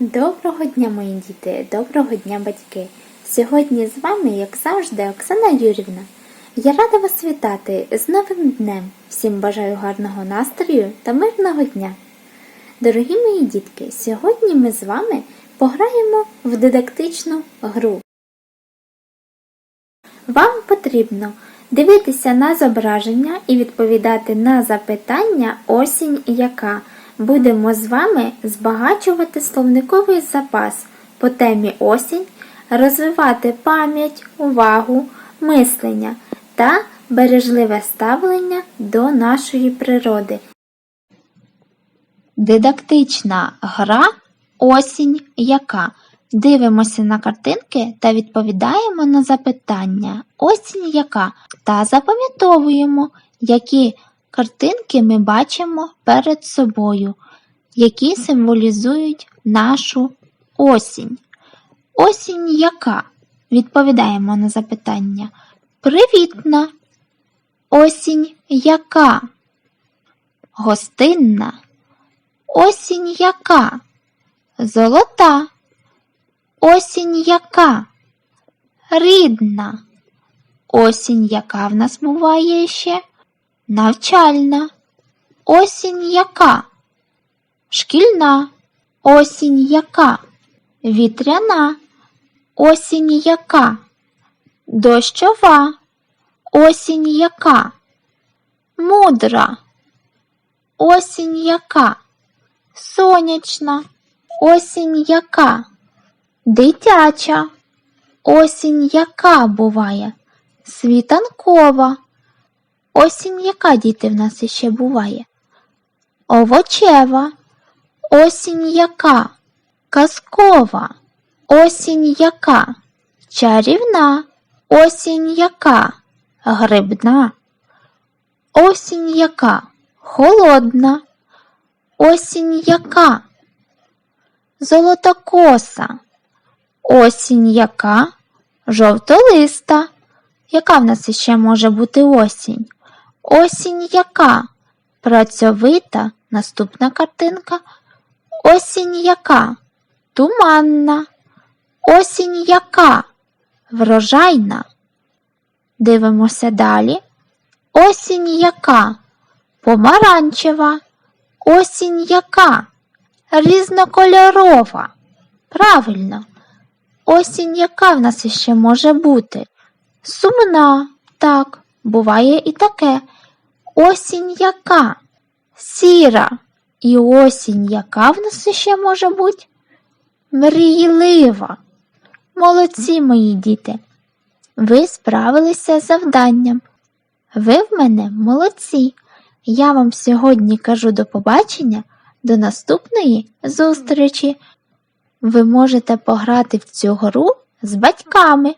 Доброго дня, мої діти, доброго дня, батьки. Сьогодні з вами, як завжди, Оксана Юрівна. Я рада вас вітати з новим днем. Всім бажаю гарного настрою та мирного дня. Дорогі мої дітки, сьогодні ми з вами пограємо в дидактичну гру. Вам потрібно дивитися на зображення і відповідати на запитання осінь яка. Будемо з вами збагачувати словниковий запас по темі осінь, розвивати пам'ять, увагу, мислення та бережливе ставлення до нашої природи. Дидактична гра осінь яка. Дивимося на картинки та відповідаємо на запитання осінь яка та запам'ятовуємо, які картинки ми бачимо перед собою, які символізують нашу осінь. Осінь яка? Відповідаємо на запитання. Привітна. Осінь яка? Гостинна. Осінь яка? Золота. Осінь яка? Рідна. Осінь яка в нас буває ще? Навчальна. Осінь яка? Шкільна. Осінь яка? Вітряна. Осінь яка? Дощова. Осінь яка? Мудра. Осінь яка? Сонячна. Осінь яка? Дитяча. Осінь яка буває? Світанкова. Осінь яка діти в нас іще буває? Овочева. Осінь яка? Казкова. Осінь яка? Чарівна. Осінь яка? Грибна. Осінь яка? Холодна. Осінь яка? Золотокоса. Осінь яка? Жовтолиста. Яка в нас іще може бути осінь? Осінь яка? Працьовита. Наступна картинка. Осінь яка? Туманна. Осінь яка? Врожайна. Дивимося далі. Осінь яка? Помаранчева. Осінь яка? Різнокольорова. Правильно. Осінь яка в нас іще може бути? Сумна, так, буває і таке. Осінь яка? Сіра. І осінь яка в нас іще може бути? Мрійлива. Молодці, мої діти. Ви справилися з завданням. Ви в мене молодці. Я вам сьогодні кажу до побачення, до наступної зустрічі. Ви можете пограти в цю гру з батьками.